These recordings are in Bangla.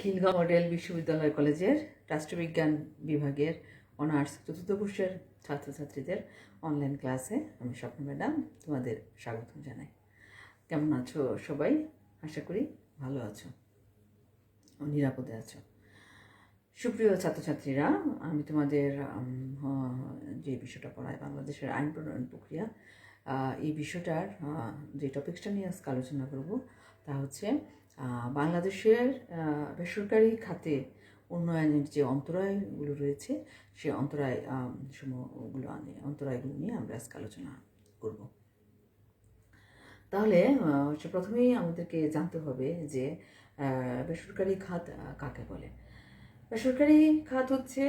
খিলগাঁও মডেল বিশ্ববিদ্যালয় কলেজের রাষ্ট্রবিজ্ঞান বিভাগের অনার্স চতুর্থ বর্ষের ছাত্রছাত্রীদের অনলাইন ক্লাসে আমি স্বপ্ন ম্যাডাম তোমাদের স্বাগত জানাই। কেমন আছো সবাই? আশা করি ভালো আছো ও নিরাপদে আছো। সুপ্রিয় ছাত্রছাত্রীরা, আমি তোমাদের যে বিষয়টা পড়াই, বাংলাদেশের আইন প্রণয়ন প্রক্রিয়া এই বিষয়টার যে টপিকসটা নিয়ে আজকে আলোচনা করব তা হচ্ছে বাংলাদেশের বেসরকারি খাতে উন্নয়নের যে অন্তরায়গুলো রয়েছে সেই অন্তরায় সমূহগুলো আনে, অন্তরায়গুলো নিয়ে আমরা আজকে আলোচনা করব। তাহলে সে প্রথমেই আমাদেরকে জানতে হবে যে বেসরকারি খাত কাকে বলে? বেসরকারি খাত হচ্ছে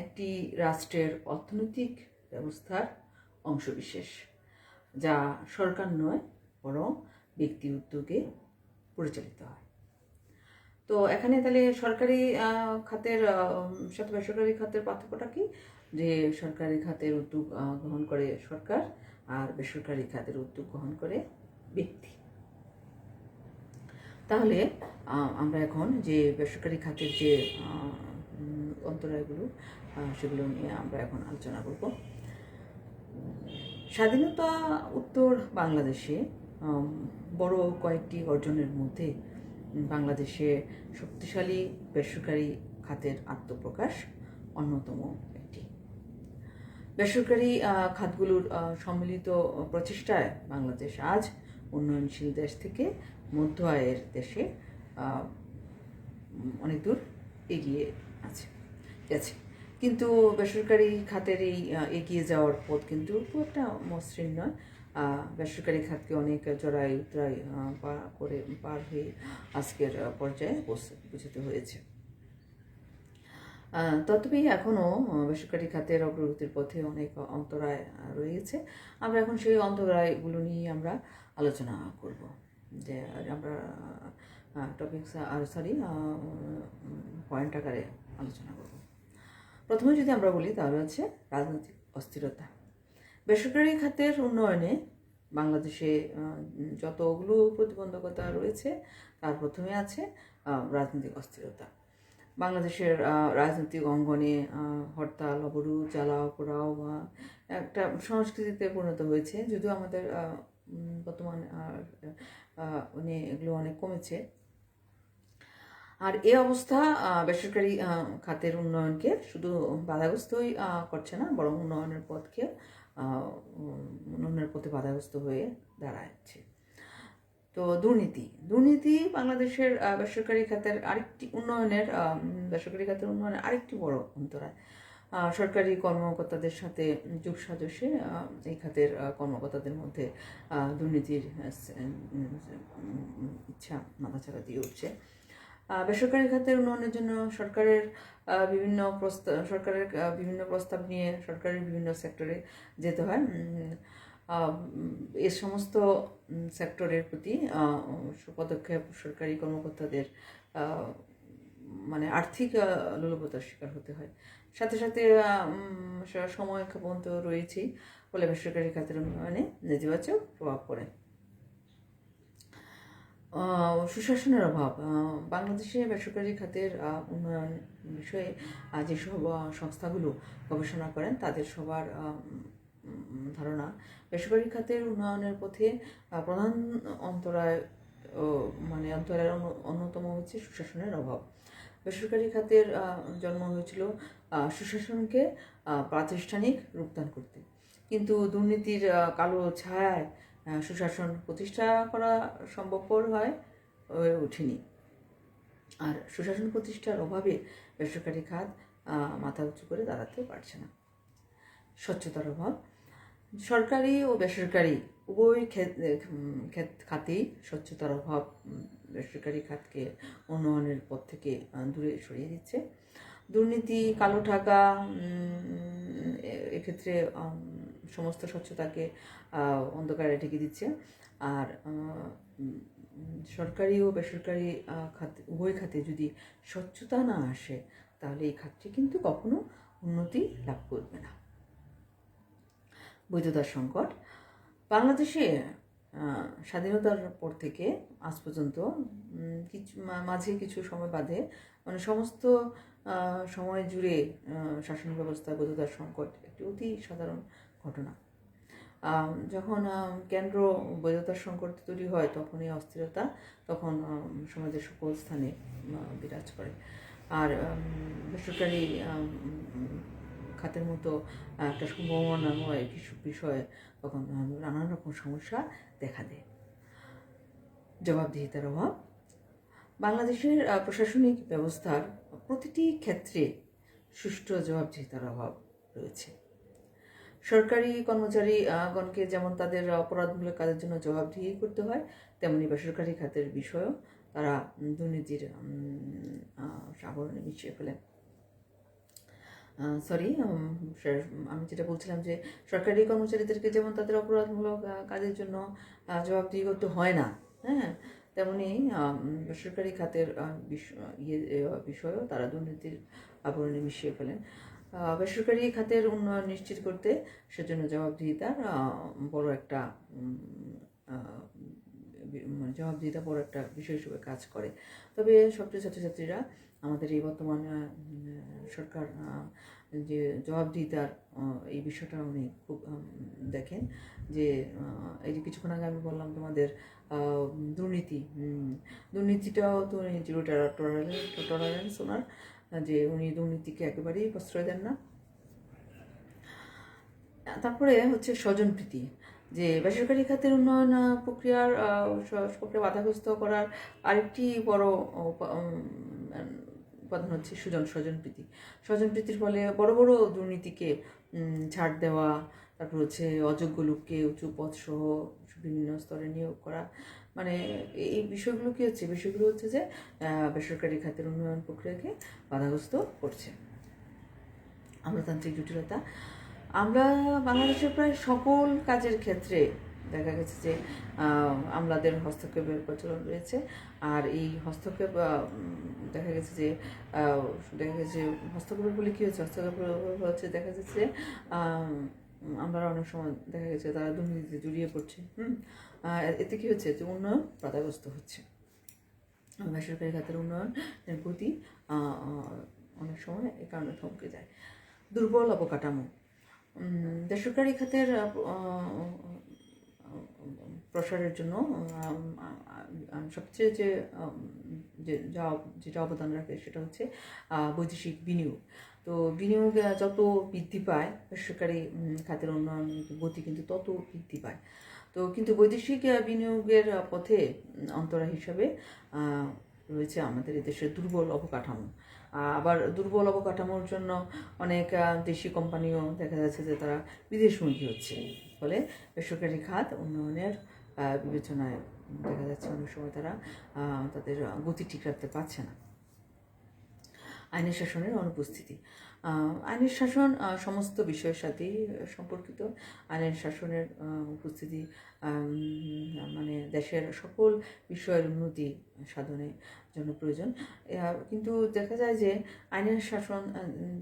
একটি রাষ্ট্রের অর্থনৈতিক ব্যবস্থার অংশবিশেষ, যা সরকার নয়, বরং ব্যক্তি উদ্যোগে পরিচালিত হয়। তো এখানে তাহলে সরকারি খাতের সাথে বেসরকারি খাতের পার্থক্যটা কি? যে সরকারি খাতের উদ্যোগ গ্রহণ করে সরকার আর বেসরকারি খাতের উদ্যোগ গ্রহণ করে ব্যক্তি। তাহলে আমরা এখন যে বেসরকারি খাতের যে অন্তরায়গুলো সেগুলো নিয়ে আমরা এখন আলোচনা করব। স্বাধীনতা উত্তর বাংলাদেশে বড় কয়েকটি অর্জনের মধ্যে বাংলাদেশে শক্তিশালী বেসরকারি খাতের আত্মপ্রকাশ অন্যতম একটি। বেসরকারি খাতগুলোর সম্মিলিত প্রচেষ্টায় বাংলাদেশ আজ উন্নয়নশীল দেশ থেকে মধ্য আয়ের দেশে অনেক দূর এগিয়ে আছে, গেছে। কিন্তু বেসরকারি খাতের এই এগিয়ে যাওয়ার পথ কিন্তু খুব একটা মসৃণ নয়। বেসরকারি খাতকে অনেক চড়াই উতরাই করে পার হয়ে আজকের পর্যায়ে পৌঁছে- পৌঁছতে হয়েছে। তথাপি এখনও বেসরকারি খাতের অগ্রগতির পথে অনেক অন্তরায় রয়েছে। আমরা এখন সেই অন্তরায়গুলো নিয়ে আমরা আলোচনা করব। যে আমরা টপিক সরি পয়েন্ট আকারে আলোচনা করব। প্রথমে যদি আমরা বলি, তাহলে হচ্ছে রাজনৈতিক অস্থিরতা। বেসরকারি খাতের উন্নয়নে বাংলাদেশে যতগুলো প্রতিবন্ধকতা রয়েছে, তার প্রথমে আছে রাজনৈতিক অস্থিরতা। বাংলাদেশের রাজনৈতিক অঙ্গনে হরতাল, অবরোধ, জ্বালাও, পোড়াও বা একটা সংস্কৃতিতে পরিণত হয়েছে। যদিও আমাদের বর্তমান মানে এগুলো অনেক কমেছে। আর এ অবস্থা বেসরকারি খাতের উন্নয়নকে শুধু বাধাগ্রস্তই করছে না, বরং উন্নয়নের পথকে উন্নয়নের পথে বাধাগ্রস্ত হয়ে দাঁড়াচ্ছে। তো দুর্নীতি দুর্নীতি বাংলাদেশের বেসরকারি খাতের আরেকটি উন্নয়নের বেসরকারি খাতের উন্নয়নের আরেকটি বড় অন্তরায়। সরকারি কর্মকর্তাদের সাথে যোগ সাজসে এই খাতের কর্মকর্তাদের মধ্যে দুর্নীতির ইচ্ছা মাথাচাড়া দিয়ে উঠছে। বেসরকারি খাতের উন্নয়নের জন্য সরকারের বিভিন্ন প্রস্তাব সরকারের বিভিন্ন প্রস্তাব নিয়ে সরকারের বিভিন্ন সেক্টরে যেতে হয়। এ সমস্ত সেক্টরের প্রতি পদক্ষেপ সরকারি কর্মকর্তাদের মানে আর্থিক আহ, লোলুপতার শিকার হতে হয়। সাথে সাথে সময় ক্ষেপণ তো রয়েছেই ফলে বেসরকারি খাতের উন্নয়নে নেতিবাচক প্রভাব পড়ে। সুশাসনের অভাব। বাংলাদেশে বেসরকারি খাতের উন্নয়ন বিষয়ে যেসব সংস্থাগুলো গবেষণা করেন, তাদের সবার ধারণা বেসরকারি খাতের উন্নয়নের পথে প্রধান অন্তরায় মানে অন্তরায়ের অন্যতম হচ্ছে সুশাসনের অভাব। বেসরকারি খাতের জন্ম হয়েছিল সুশাসনকে প্রাতিষ্ঠানিক রূপদান করতে। কিন্তু দুর্নীতির কালো ছায়ায় সুশাসন প্রতিষ্ঠা করা সম্ভবপর হয়, হয়ে ওঠেনি। আর সুশাসন প্রতিষ্ঠার অভাবে বেসরকারি খাত মাথা উঁচু করে দাঁড়াতে পারছে না। স্বচ্ছতার অভাব। সরকারি ও বেসরকারি উভয় খাতেই স্বচ্ছতার অভাব বেসরকারি খাতকে উন্নয়নের পথ থেকে দূরে সরিয়ে দিচ্ছে। দুর্নীতি, কালো টাকা এক্ষেত্রে সমস্ত স্বচ্ছতাকে অন্ধকারে ঢেকে দিচ্ছে। আর সরকারি ও বেসরকারি খাত, উভয় খাতে যদি স্বচ্ছতা না আসে, তাহলে এই খাতটি কিন্তু কখনো উন্নতি লাভ করবে না। বৈধতার সংকট। বাংলাদেশে স্বাধীনতার পর থেকে আজ পর্যন্ত কিছু মাঝে কিছু সময় বাদে মানে সমস্ত সময় জুড়ে শাসন ব্যবস্থা, বৈধতার সংকট একটি অতি সাধারণ ঘটনা। যখন কেন্দ্র বৈধতার সংকট তৈরি হয় তখন এই অস্থিরতা তখন সমাজের সকল স্থানে বিরাজ করে। আর বেসরকারি খাতের মতো একটা সম্ভাবনাময় কিছু বিষয়ে তখন নানান রকম সমস্যা দেখা দেয়। জবাবদিহিতার অভাব বাংলাদেশের প্রশাসনিক ব্যবস্থার প্রতিটি ক্ষেত্রে সুষ্ঠু জবাবদিহিতার অভাব রয়েছে। সরকারি কর্মচারী গণকে যেমন তাদের অপরাধমূলক কাজের জন্য জবাবদিহি করতে হয়, তেমনি বেসরকারি খাতের বিষয়েও তারা দুর্নীতির আবরণে মিশিয়ে ফেলেন সরি আমি যেটা বলছিলাম যে সরকারি কর্মচারীদেরকে যেমন তাদের অপরাধমূলক কাজের জন্য জবাবদিহি করতে হয় না হ্যাঁ তেমনি বেসরকারি খাতের ইয়ে বিষয়েও তারা দুর্নীতির আবরণে মিশিয়ে ফেলেন। বেসরকারি খাতের উন্নয়ন নিশ্চিত করতে সেজন্য জবাবদিহিতার বড় একটা মানে জবাবদিহিতা বড় একটা বিষয় হিসেবে কাজ করে। তবে সবচেয়ে ছাত্রছাত্রীরা আমাদের এই বর্তমান সরকার যে জবাবদিহিতার এই বিষয়টা উনি খুব দেখেন যে এই যে কিছুক্ষণ আগে আমি বললাম তোমাদের দুর্নীতি দুর্নীতিটাও তো জিরো টলারেন্স ওনার, যে উনি দুর্নীতিকে একেবারেই প্রশ্রয় দেন না। তারপরে হচ্ছে স্বজনপ্রীতি, যে বেসরকারি খাতের উন্নয়ন প্রক্রিয়ার প্রক্রিয়া বাধাগ্রস্ত করার আরেকটি বড় উপা- উপাদান হচ্ছে সুজন, স্বজনপ্রীতি। স্বজনপ্রীতির ফলে বড় বড় দুর্নীতিকে ছাড় দেওয়া, তারপর হচ্ছে অযোগ্য লোককে উঁচু পদ সহ বিভিন্ন স্তরে নিয়োগ করা মানে এই- বিষয়গুলো কি হচ্ছে? বিষয়গুলো হচ্ছে যে বেসরকারি খাতের উন্নয়ন প্রক্রিয়াকে বাধাগ্রস্ত করছে। আমলাতান্ত্রিক জটিলতা। আমরা বাংলাদেশের প্রায় সকল কাজের ক্ষেত্রে দেখা গেছে যে আমলাদের হস্তক্ষেপের প্রচলন রয়েছে। আর এই হস্তক্ষেপ দেখা গেছে যে দেখা গেছে হস্তক্ষেপের বলে কী হচ্ছে? হস্তক্ষেপের হচ্ছে দেখা যাচ্ছে যে আমরা অনেক সময় দেখা গেছে তারা দুর্নীতিতে জড়িয়ে পড়ছে। হুম? এতে কী হচ্ছে? যে উন্নয়ন বাধাগ্রস্ত হচ্ছে। বেসরকারি খাতের উন্নয়নের গতি অনেক সময় এই কারণে থমকে যায়। দুর্বল অবকাঠামো। বেসরকারি খাতের প্রসারের জন্য সবচেয়ে যে যা যেটা অবদান রাখে সেটা হচ্ছে বৈদেশিক বিনিয়োগ। তো বিনিয়োগ যত বৃদ্ধি পায়, বেসরকারি খাতের উন্নয়ন গতি কিন্তু তত বৃদ্ধি পায়। তো কিন্তু বৈদেশিক বিনিয়োগের পথে অন্তরা হিসাবে রয়েছে আমাদের এদেশের দুর্বল অবকাঠামো। আবার দুর্বল অবকাঠামোর জন্য অনেক দেশি কোম্পানিও দেখা যাচ্ছে যে তারা বিদেশমুখী হচ্ছে। ফলে বেসরকারি খাত উন্নয়নের বিবেচনায় দেখা যাচ্ছে অনেক সময় তারা তাদের গতি ঠিক রাখতে পারছে না। আইনের শাসনের অনুপস্থিতি। আইনের শাসন সমস্ত বিষয়ের সাথেই সম্পর্কিত। আইনের শাসনের উপস্থিতি মানে দেশের সকল বিষয়ের উন্নতি সাধনের জন্য প্রয়োজন। কিন্তু দেখা যায় যে আইনের শাসন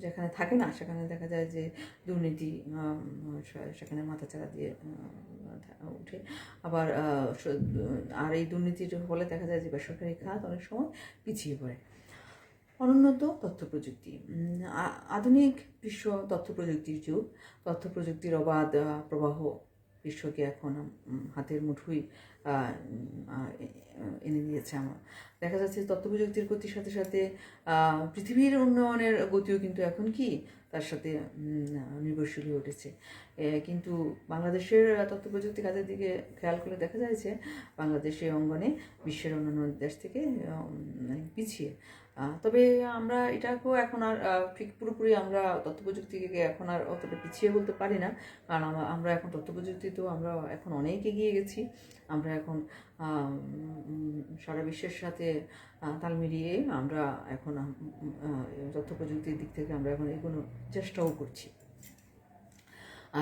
যেখানে থাকে না, সেখানে দেখা যায় যে দুর্নীতি সেখানে মাথাচাড়া দিয়ে উঠে। আবার আর এই দুর্নীতির ফলে দেখা যায় যে বেসরকারি খাত অনেক সময় পিছিয়ে পড়ে। অনুন্নত তথ্য প্রযুক্তি আধুনিক বিশ্ব তথ্য প্রযুক্তির যুগ। তথ্য প্রযুক্তির অবাধ প্রবাহ বিশ্বকে এখন হাতের মুঠোই এনে দিয়েছে আমার। দেখা যাচ্ছে তথ্য প্রযুক্তির গতির সাথে সাথে পৃথিবীর উন্নয়নের গতিও কিন্তু এখন কি তার সাথে নির্ভরশীল হয়ে উঠেছে। কিন্তু বাংলাদেশের তথ্য প্রযুক্তি খাতের দিকে খেয়াল করলে দেখা যায় যে বাংলাদেশের অঙ্গনে বিশ্বের অন্যান্য দেশ থেকে মানে পিছিয়ে। তবে আমরা এটাকেও এখন আর ঠিক পুরোপুরি আমরা তথ্য প্রযুক্তিকে এখন আর অতটা পিছিয়ে বলতে পারি না, কারণ আমরা- এখন তথ্য প্রযুক্তিতেও আমরা এখন অনেক এগিয়ে গেছি। আমরা এখন সারা বিশ্বের সাথে তাল মিলিয়ে আমরা এখন তথ্য প্রযুক্তির দিক থেকে আমরা এখন এগোনো চেষ্টাও করছি।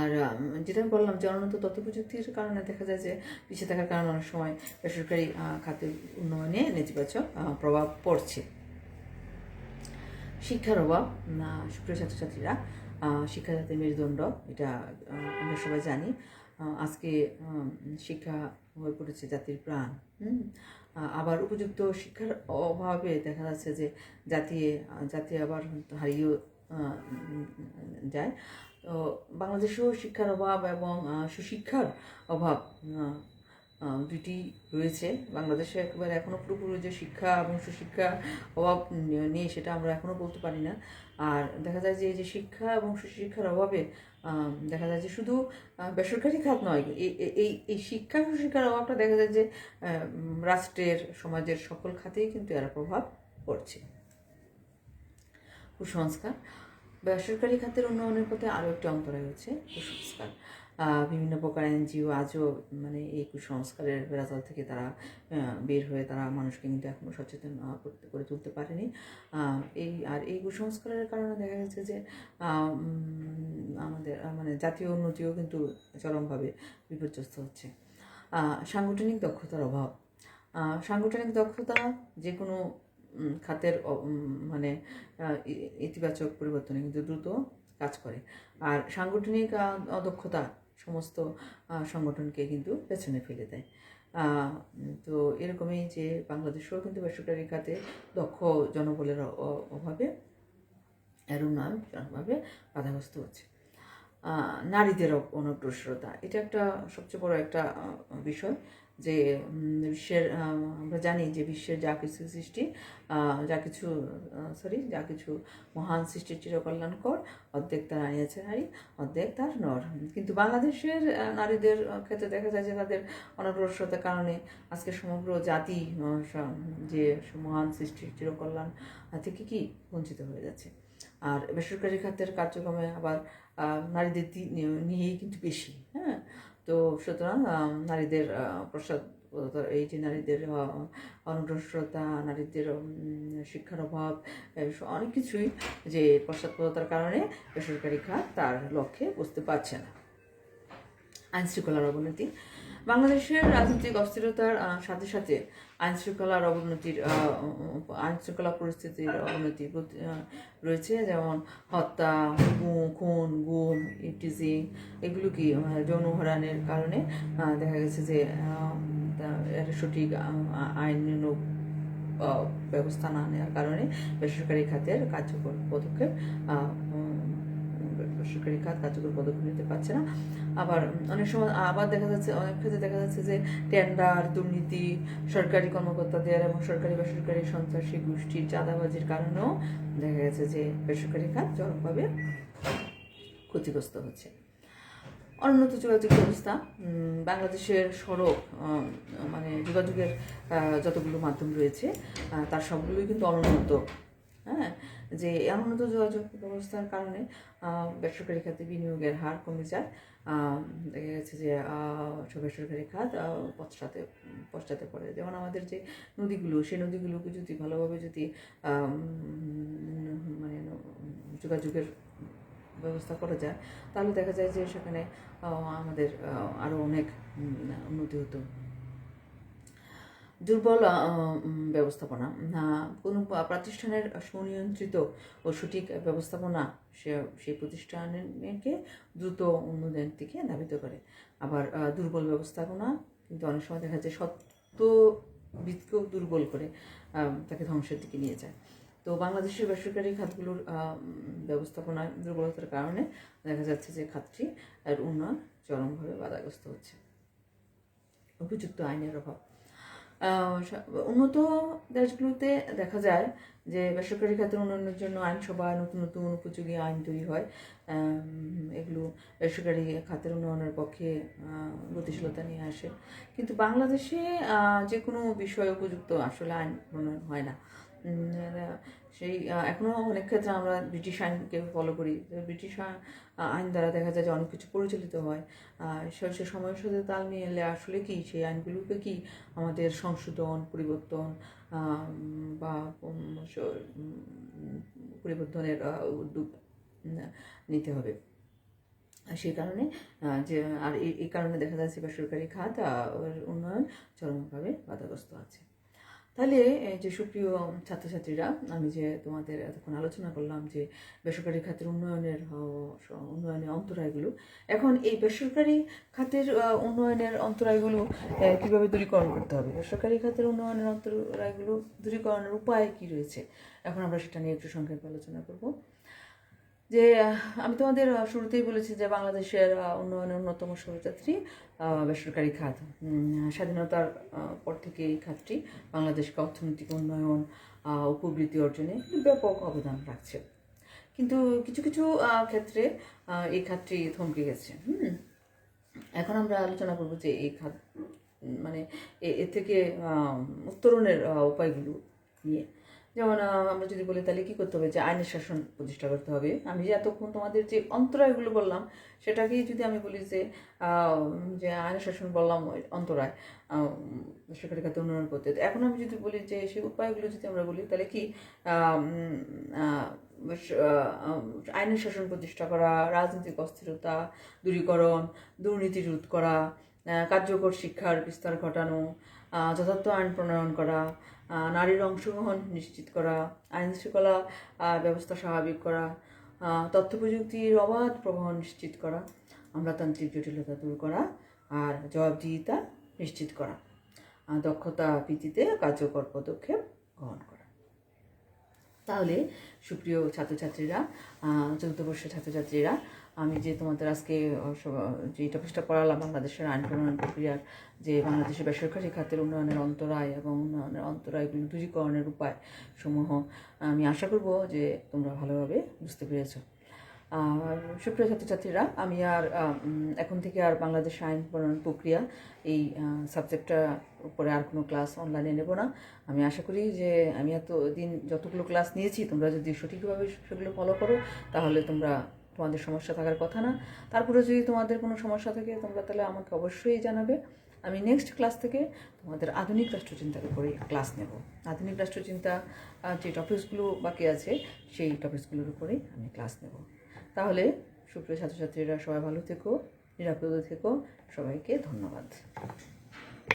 আর যেটা আমি বললাম যে অনুন্নত তথ্য প্রযুক্তির কারণে দেখা যায় যে পিছিয়ে থাকার কারণে অনেক সময় বেসরকারি খাতের উন্নয়নে নেতিবাচক প্রভাব পড়ছে। শিক্ষার অভাব সুপ্রিয় ছাত্রছাত্রীরা শিক্ষা যাতে মেরুদণ্ড, এটা আমরা সবাই জানি। আজকে শিক্ষা হয়ে পড়েছে জাতির প্রাণ, হুম? আবার উপযুক্ত শিক্ষার অভাবে দেখা যাচ্ছে যে জাতি জাতি আবার হারিয়েও যায়। তো বাংলাদেশেও শিক্ষার অভাব এবং সুশিক্ষার অভাব দুইটি রয়েছে। বাংলাদেশে একেবারে এখনও পুরোপুরি যে শিক্ষা এবং সুশিক্ষা অভাব নেই সেটা আমরা এখনও বলতে পারি না। আর দেখা যায় যে এই যে শিক্ষা এবং সুশিক্ষার অভাবে দেখা যায় যে শুধু বেসরকারি খাত নয় এই, এই- শিক্ষা সুশিক্ষার অভাবটা দেখা যায় যে রাষ্ট্রের, সমাজের সকল খাতেই কিন্তু এর প্রভাব পড়ছে। কুসংস্কার, বেসরকারি খাতের উন্নয়নের পথে আরও একটি অন্তরায় হচ্ছে কুসংস্কার। বিভিন্ন প্রকার এনজিও আজও মানে এই কুসংস্কারের বেড়াজাল থেকে তারা বের হয়ে তারা মানুষকে কিন্তু এখনও সচেতন করতে, করে তুলতে পারেনি। এই, আর এই কুসংস্কারের কারণে দেখা গেছে যে আমাদের মানে জাতীয় উন্নতিও কিন্তু চরমভাবে বিপর্যস্ত হচ্ছে। সাংগঠনিক দক্ষতার অভাব। সাংগঠনিক দক্ষতা যে কোনো খাতের মানে ইতিবাচক পরিবর্তনে কিন্তু দ্রুত কাজ করে। আর সাংগঠনিক অদক্ষতা সমস্ত সংগঠনকে কিন্তু পেছনে ফেলে দেয়। তো এরকমই যে বাংলাদেশেও কিন্তু বেসরকারি খাতে দক্ষ জনবলের অভাবে এর উন্নয়ন বাধাগ্রস্ত হচ্ছে। নারীদের অনগ্রসরতা এটা একটা সবচেয়ে বড় একটা বিষয়। যে বিশ্বের আমরা জানি যে বিশ্বের যা কিছু সৃষ্টি যা কিছু সরি যা কিছু মহান সৃষ্টির চিরকল্যাণকর, অর্ধেক তার আনিয়েছে নারী, অর্ধেক তার নর। কিন্তু বাংলাদেশের নারীদের ক্ষেত্রে দেখা যায় যে তাদের অনগ্রসরতার কারণে আজকে সমগ্র জাতি যে মহান সৃষ্টির চিরকল্যাণ থেকে কি বঞ্চিত হয়ে যাচ্ছে? আর বেসরকারি খাতের কার্যক্রমে আবার নারীদের নিয়েই কিন্তু বেশি হ্যাঁ? তো সুতরাং নারীদের প্রসাদ এই যে নারীদের অনগ্রসরতা, নারীদের শিক্ষার অভাব অনেক কিছুই যে পশ্চাৎপদতার কারণে বেসরকারি খাত তার লক্ষ্যে বুঝতে পারছে না। আইনশৃঙ্খলার অবনতি বাংলাদেশের রাজনৈতিক অস্থিরতার সাথে সাথে আইন শৃঙ্খলার অবনতির আহ, আইন শৃঙ্খলা পরিস্থিতির অবনতি রয়েছে যেমন হত্যা খুন গুম ইটিজিং এগুলো কি যৌন হরানের কারণে দেখা গেছে যে সঠিক আইন ব্যবস্থা না নেওয়ার কারণে বেসরকারি খাতের কার্যকর পদক্ষেপ বেসরকারি খাত কার্যকর পদক্ষেপ নিতে পারছে না। আবার অনেক সময় আবার দেখা যাচ্ছে, অনেক ক্ষেত্রে দেখা যাচ্ছে যে টেন্ডার দুর্নীতি, সরকারি কর্মকর্তাদের এবং সরকারি বেসরকারি সন্ত্রাসী গোষ্ঠীর চাঁদাবাজির কারণেও দেখা গেছে যে বেসরকারি খাত চরমভাবে ক্ষতিগ্রস্ত হচ্ছে। অনুন্নত যোগাযোগ ব্যবস্থা বাংলাদেশের সড়ক মানে যোগাযোগের যতগুলো মাধ্যম রয়েছে তার সবগুলোই কিন্তু অনুন্নত হ্যাঁ যে এই অনুন্নত যোগাযোগ ব্যবস্থার কারণে বেসরকারি খাতে বিনিয়োগের হার কমে যায়। দেখা গেছে যে বেসরকারি খাত পশ্চাতে পশ্চাতে পড়ে। যেমন আমাদের যে নদীগুলো সেই নদীগুলোকে যদি ভালোভাবে যদি মানে যোগাযোগের ব্যবস্থা করা যায়, তাহলে দেখা যায় যে সেখানে আমাদের আরও অনেক উন্নতি হতো। দুর্বল ব্যবস্থাপনা। কোনো প্রাতিষ্ঠানের সুনিয়ন্ত্রিত ও সঠিক ব্যবস্থাপনা সে, সেই প্রতিষ্ঠানকে দ্রুত উন্নয়নের দিকে ধাবিত করে। আবার দুর্বল ব্যবস্থাপনা কিন্তু অনেক সময় দেখা যায় সত্যবিদকেও দুর্বল করে তাকে ধ্বংসের দিকে নিয়ে যায়। তো বাংলাদেশের বেসরকারি খাতগুলোর ব্যবস্থাপনা দুর্বলতার কারণে দেখা যাচ্ছে যে খাতটি এর উন্নয়ন চরমভাবে বাধাগ্রস্ত হচ্ছে। উপযুক্ত আইনের অভাব। উন্নত দেশগুলোতে দেখা যায় যে বেসরকারি খাতের উন্নয়নের জন্য আইনসভা, নতুন নতুন উপযোগী আইন তৈরি হয়। এগুলো বেসরকারি খাতের উন্নয়নের পক্ষে গতিশীলতা নিয়ে আসে। কিন্তু বাংলাদেশে যে কোনো বিষয়ে উপযুক্ত আসলে আইন প্রণয়ন হয় না। সেই আহ, এখনও অনেক ক্ষেত্রে আমরা ব্রিটিশ আইনকে ফলো করি। ব্রিটিশ আইন দ্বারা দেখা যায় যে অনেক কিছু পরিচালিত হয়। সে- সময়ের সাথে তাল এলে আসলে কি? সেই আইনগুলোকে কি? আমাদের সংশোধন পরিবর্তন বা পরিবর্তনের উদ্যোগ নিতে হবে। সেই কারণে যে আর এই- কারণে দেখা যাচ্ছে বেসরকারি খাত উন্নয়ন চরমভাবে বাধাগ্রস্ত আছে। তাহলে যে সুপ্রিয় ছাত্রছাত্রীরা, আমি যে তোমাদের এতক্ষণ আলোচনা করলাম যে বেসরকারি খাতের উন্নয়নের উন্নয়নের অন্তরায়গুলো, এখন এই বেসরকারি খাতের উন্নয়নের অন্তরায়গুলো কীভাবে দূরীকরণ করতে হবে? বেসরকারি খাতের উন্নয়নের অন্তরায়গুলো দূরীকরণের উপায় কী রয়েছে? এখন আমরা সেটা নিয়ে একটু সংক্ষেপে আলোচনা করব। যে আমি তোমাদের শুরুতেই বলেছি যে বাংলাদেশের উন্নয়নের অন্যতম শুরুযাত্রী আহ, বেসরকারি খাত। স্বাধীনতার পর থেকে এই খাতটি বাংলাদেশকে অর্থনৈতিক উন্নয়ন ও প্রবৃদ্ধি অর্জনে ব্যাপক অবদান রাখছে। কিন্তু কিছু কিছু ক্ষেত্রে এই খাতটি থমকে গেছে। এখন আমরা আলোচনা করব যে এই খাত মানে এ থেকে উত্তরণের উপায়গুলো নিয়ে। যেমন আমরা যদি বলি তাহলে কী করতে হবে যে আইনের শাসন প্রতিষ্ঠা করতে হবে। আমি যে এতক্ষণ তোমাদের যে অন্তরায়গুলো বললাম সেটাকেই যদি আমি বলি যে যে আইনের শাসন বললাম অন্তরায় সেখানে খাতে উন্নয়ন করতে। এখন আমি যদি বলি যে সেই উপায়গুলো যদি আমরা বলি, তাহলে কি আইনের শাসন প্রতিষ্ঠা করা, রাজনৈতিক অস্থিরতা দূরীকরণ, দুর্নীতি রোধ করা কার্যকর শিক্ষার বিস্তার ঘটানো যথার্থ আইন প্রণয়ন করা নারীর অংশগ্রহণ নিশ্চিত করা, আইন শৃঙ্খলা ব্যবস্থা স্বাভাবিক করা তথ্য প্রযুক্তির অবাধ প্রবাহ নিশ্চিত করা, আমলাতান্ত্রিক জটিলতা দূর করা আর জবাবদিহিতা নিশ্চিত করা। দক্ষতা ভিত্তিতে কার্যকর পদক্ষেপ গ্রহণ করা। তাহলে সুপ্রিয় ছাত্রছাত্রীরা চতুর্থ বর্ষের ছাত্রছাত্রীরা আমি যে তোমাদের আজকে যে টপিকটা পড়ালাম, বাংলাদেশের আইন প্রণয়ন প্রক্রিয়ার যে বাংলাদেশের বেসরকারি খাতের উন্নয়নের অন্তরায় এবং উন্নয়নের অন্তরায়গুলি দূরীকরণের উপায় সমূহ, আমি আশা করব যে তোমরা ভালোভাবে বুঝতে পেরেছ। সুপ্রিয় ছাত্রছাত্রীরা, আমি আর এখন থেকে আর বাংলাদেশ আইন প্রণয়ন প্রক্রিয়া, এই সাবজেক্টটার উপরে আর কোনো ক্লাস অনলাইনে নেব না। আমি আশা করি যে আমি এত দিন যতগুলো ক্লাস নিয়েছি, তোমরা যদি সঠিকভাবে সেগুলো ফলো করো, তাহলে তোমরা তোমাদের সমস্যা থাকার কথা না। তারপরে যদি তোমাদের কোনো সমস্যা থাকে, তোমরা তাহলে আমাকে অবশ্যই জানাবে। আমি নেক্সট ক্লাস থেকে তোমাদের আধুনিক রাষ্ট্রচিন্তার উপরে ক্লাস নেব। আধুনিক রাষ্ট্রচিন্তা যে টপিকসগুলো বাকি আছে, সেই টপিকসগুলোর উপরেই আমি ক্লাস নেব। তাহলে সুপ্রিয় ছাত্রছাত্রীরা সবাই ভালো থেকো, নিরাপদ থেকো। সবাইকে ধন্যবাদ।